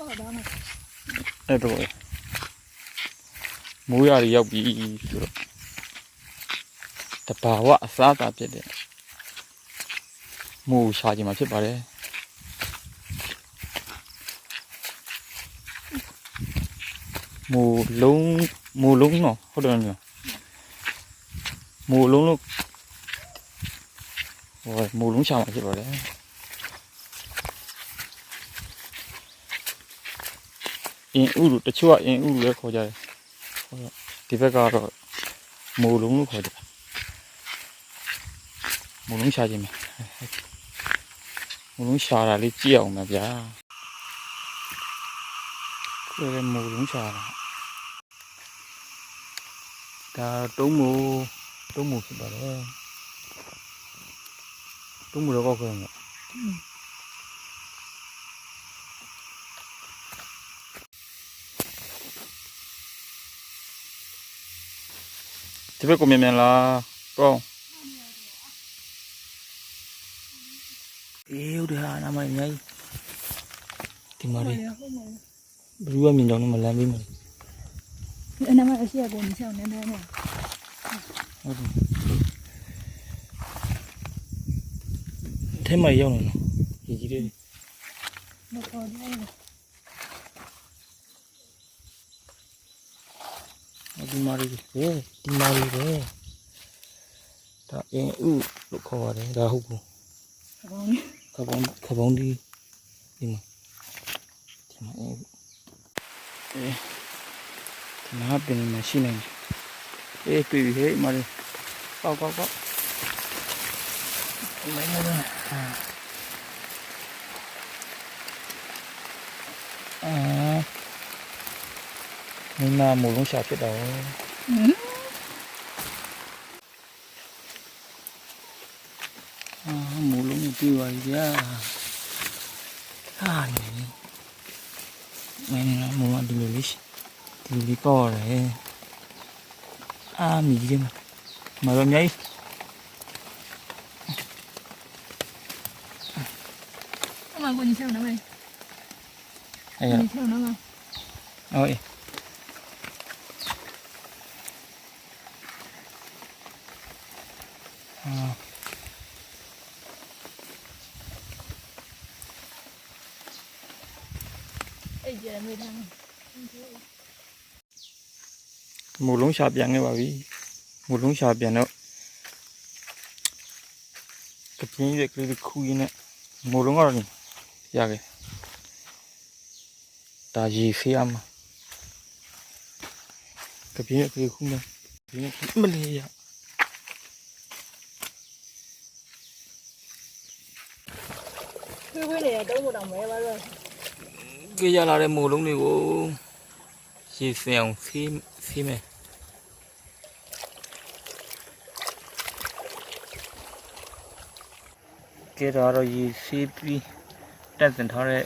ဟုတ်ဒါမှအဲ့တော့လေမိုးရတွေရောက်ပြီဆိုတော့တဘာဝအစားအသာဖြစ်တယ်မိုးရှာခြင်းမှာဖြစ်ပါတယ်မိုးလုံးမိုးလုံးနော်ဟုတ်တယ်နော်မိုးလုံးလို့ဟိုမိုးလုံးရှာမှာဖြစ်ပါတယ် အင်းဥလို့တချို့ကအင်းဥလို့လည်းခေါ်ကြတယ်ဟိုတော့ဒီဘက်ကတော့မိုးလုံးလို့ခေါ်တယ်မိုးလုံးရှာခြင်းပဲမိုးလုံးရှာတာလေးကြည့်အောင်ပါဗျာကိုယ်လည်းမိုးလုံးရှာတာဒါတုံးမိုးတုံးမိုးဖြစ်ပါတယ်တုံးမိုးတော့ကောက်ခဲ့မှာ ဒီဘက်ကိုမြင်မြန်လားကောင်းအေးဟုတ်တယ်ဟာနာမည်အများကြီးဒီမှာလေးဟုတ်မှာဘလူးကမြင်တော့မလမ်းပေးမယ်အဲ့နာမအရှိရကုန်ချောင်းနေနေနေဟုတ်တယ်ထဲမှာရောက်နေနော်ကြီးကြီးလေးမပေါ်တ ဒီမှာလေးပဲဒီမှာလေးပဲဒါအင်းဥလို့ခေါ်ရတယ်ဒါဟုတ်ဘူးဘောင်းခပောင်းခပောင်းဒီဒီမှာဒီမှာအဲအဲဒီမှာပင်မရှိနိုင်ဘူးအေးတွေ့ပြီဟဲ့မာရီကောက်ကောက်ကောက်မင်းလည်းအာမင်းမ မလုံးရှာဖြစ်တော့ဟမ်အာမလုံးပြပါကြဟာနေမင်းကမမဒီလိုလေးဒီလိုလေးပေါ်တယ်အာမြည်တယ်မတော်မြိုင်အမကိုညချောင်းနေမယ်အဲ့ရညချောင်းနေမှာ ဟုတ် အေးအာအဲ့ကြရမေးထားမှာမူလုံးရှာပြန်ခဲ့ပါပြီမူလုံးရှာပြန်တော့ကပြင်းရွက်ကလေးတစ်ခုရင်းနဲ့မူလုံးကတော့နေရခဲ့ဒါရီဖေးအမကပြင်းရွက်ကလေးခုနဲ့ပြင်းမလေးရ ခွေးခွေးနေတော့မတော့မဲပါတော့ကြရလာတဲ့မူလုံးတွေကိုရေစင်အောင်ဖေးဖေးမယ်ကဲတော့ရေဖေးပြီးတက်စင်ထားတဲ့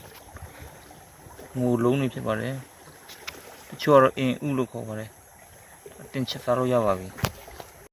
ငိုလုံးတွေဖြစ်ပါတယ်တချို့ကတော့အင်းဥလို့ခေါ်ပါတယ်အတင်ချက်စားလို့ရပါပြီ